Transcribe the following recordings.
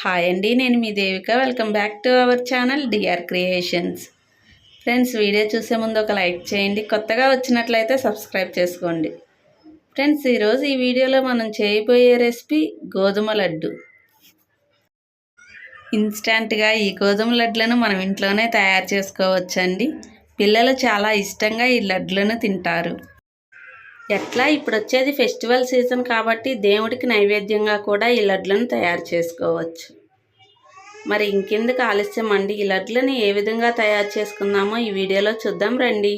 Hi అండి నేను మీ Devika. Welcome back to our channel DR creations friends video చూసే ముందు ఒక లైక్ చేయండి. కొత్తగా వచ్చినట్లయితే సబ్స్క్రైబ్ చేసుకోండి. ఫ్రెండ్స్ ఈరోజు ఈ వీడియోలో మనం చేయబోయే రెసిపీ గోధుమ లడ్డు. ఇన్స్టాంట్గా ఈ గోధుమ లడ్లను మనం ఇంట్లోనే తయారు చేసుకోవచ్చండి. పిల్లలు చాలా ఇష్టంగా ఈ లడ్లను తింటారు. ఎట్లా? ఇప్పుడు వచ్చేది ఫెస్టివల్ సీజన్ కాబట్టి దేవుడికి నైవేద్యంగా కూడా ఈ లడ్లను తయారు చేసుకోవచ్చు. మరి ఇంకెందుకు ఆలస్యం అండి? ఈ లడ్లని ఏ విధంగా తయారు చేసుకుందామో ఈ వీడియోలో చూద్దాం రండి.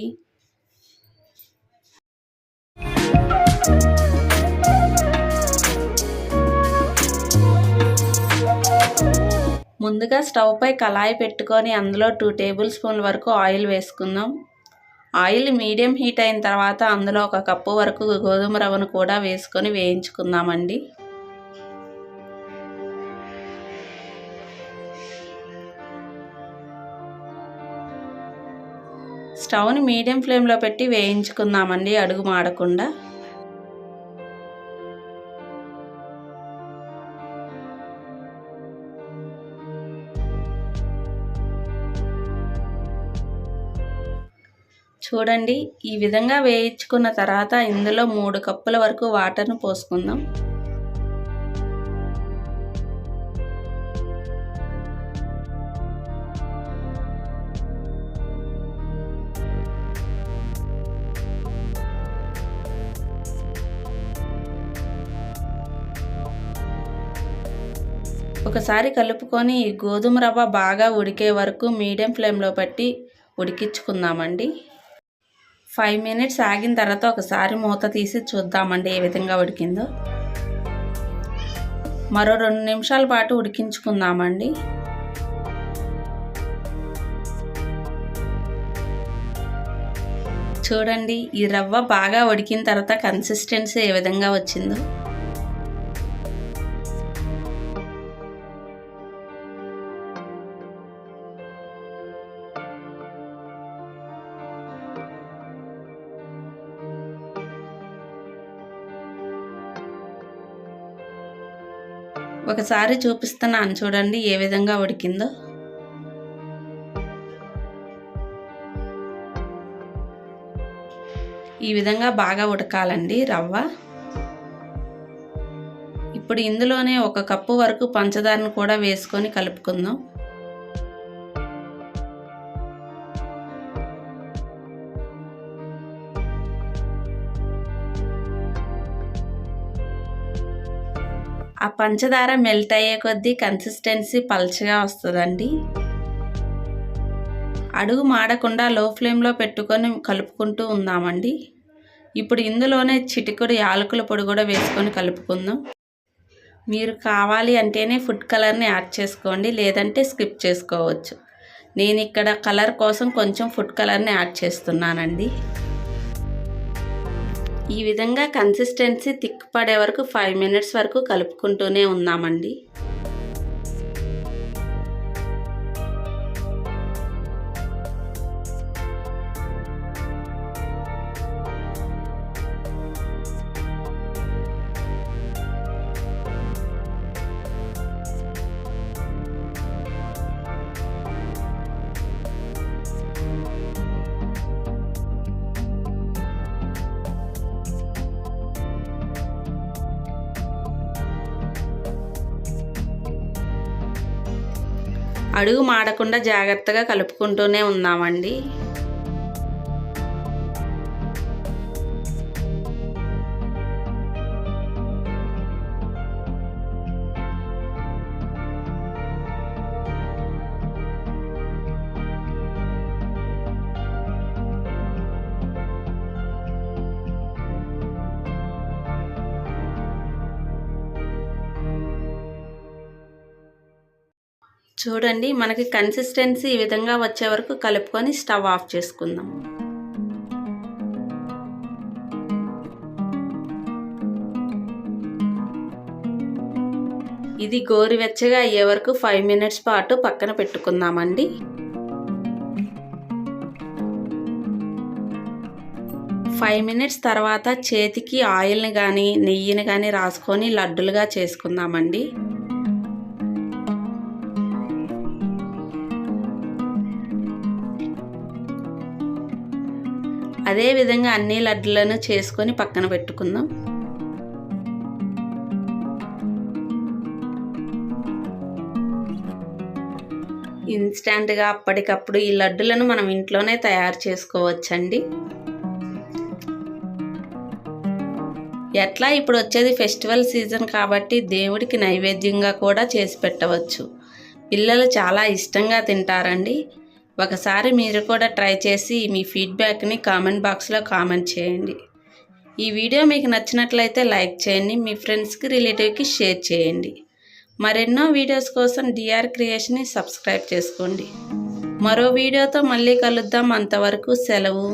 ముందుగా స్టవ్ పై కళాయి పెట్టుకొని అందులో టూ టేబుల్ స్పూన్ల వరకు ఆయిల్ వేసుకుందాం. ఆయిల్ మీడియం హీట్ అయిన తర్వాత అందులో ఒక కప్పు వరకు గోధుమ రవ్వను కూడా వేసుకొని వేయించుకుందామండి. స్టవ్ని మీడియం ఫ్లేమ్లో పెట్టి వేయించుకుందామండి అడుగు మాడకుండా. చూడండి. ఈ విధంగా వేయించుకున్న తర్వాత ఇందులో మూడు కప్పుల వరకు వాటర్ను పోసుకుందాం. ఒకసారి కలుపుకొని ఈ గోధుమ రవ్వ బాగా ఉడికే వరకు మీడియం ఫ్లేమ్లో పెట్టి ఉడికించుకుందామండి. ఫైవ్ మినిట్స్ ఆగిన తర్వాత ఒకసారి మూత తీసి చూద్దామండి ఏ విధంగా ఉడికిందో. మరో రెండు నిమిషాల పాటు ఉడికించుకుందామండి. చూడండి ఈ రవ్వ బాగా ఉడికిన తర్వాత కన్సిస్టెన్సీ ఏ విధంగా వచ్చిందో. ఒకసారి చూపిస్తున్నాను. చూడండి ఏ విధంగా ఉడికిందో. ఈ విధంగా బాగా ఉడకాలండి రవ్వ. ఇప్పుడు ఇందులోనే ఒక కప్పు వరకు పంచదారను కూడా వేసుకొని కలుపుకుందాం. ఆ పంచదార మెల్ట్ అయ్యే కొద్దీ కన్సిస్టెన్సీ పల్చగా వస్తుందండి. అడుగు మాడకుండా లో ఫ్లేమ్లో పెట్టుకొని కలుపుకుంటూ ఉందామండి. ఇప్పుడు ఇందులోనే చిటికుడు యాలకుల పొడి కూడా వేసుకొని కలుపుకుందాం. మీరు కావాలి అంటేనే ఫుడ్ కలర్ని యాడ్ చేసుకోండి లేదంటే స్కిప్ చేసుకోవచ్చు. నేను ఇక్కడ కలర్ కోసం కొంచెం ఫుడ్ కలర్ని యాడ్ చేస్తున్నానండి. ఈ విధంగా కన్సిస్టెన్సీ థిక్ పడే వరకు ఫైవ్ మినిట్స్ వరకు కలుపుకుంటూనే ఉన్నామండి అడుగు మాడకుండా జాగ్రత్తగా కలుపుకుంటూనే ఉన్నామండి చూడండి మనకి కన్సిస్టెన్సీ ఈ విధంగా వచ్చే వరకు కలుపుకొని స్టవ్ ఆఫ్ చేసుకుందాం. ఇది గోరువెచ్చగా అయ్యే వరకు ఫైవ్ మినిట్స్ పాటు పక్కన పెట్టుకుందామండి. ఫైవ్ మినిట్స్ తర్వాత చేతికి ఆయిల్ని కానీ నెయ్యిని కానీ రాసుకొని లడ్డులుగా చేసుకుందామండి. అదే విధంగా అన్ని లడ్డులను చేసుకొని పక్కన పెట్టుకుందాం. ఇన్స్టంట్గా అప్పటికప్పుడు ఈ లడ్డులను మనం ఇంట్లోనే తయారు చేసుకోవచ్చండి. ఎట్లా? ఇప్పుడు వచ్చేది ఫెస్టివల్ సీజన్ కాబట్టి దేవుడికి నైవేద్యంగా కూడా చేసి పెట్టవచ్చు. పిల్లలు చాలా ఇష్టంగా తింటారండి. ఒకసారి మీరు కూడా ట్రై చేసి మీ ఫీడ్బ్యాక్ని కామెంట్ బాక్స్లో కామెంట్ చేయండి. ఈ వీడియో మీకు నచ్చినట్లయితే లైక్ చేయండి మీ ఫ్రెండ్స్కి రిలేటివ్కి షేర్ చేయండి. మరెన్నో వీడియోస్ కోసం డిఆర్ క్రియేషన్ని సబ్స్క్రైబ్ చేసుకోండి. మరో వీడియోతో మళ్ళీ కలుద్దాం. అంతవరకు సెలవు.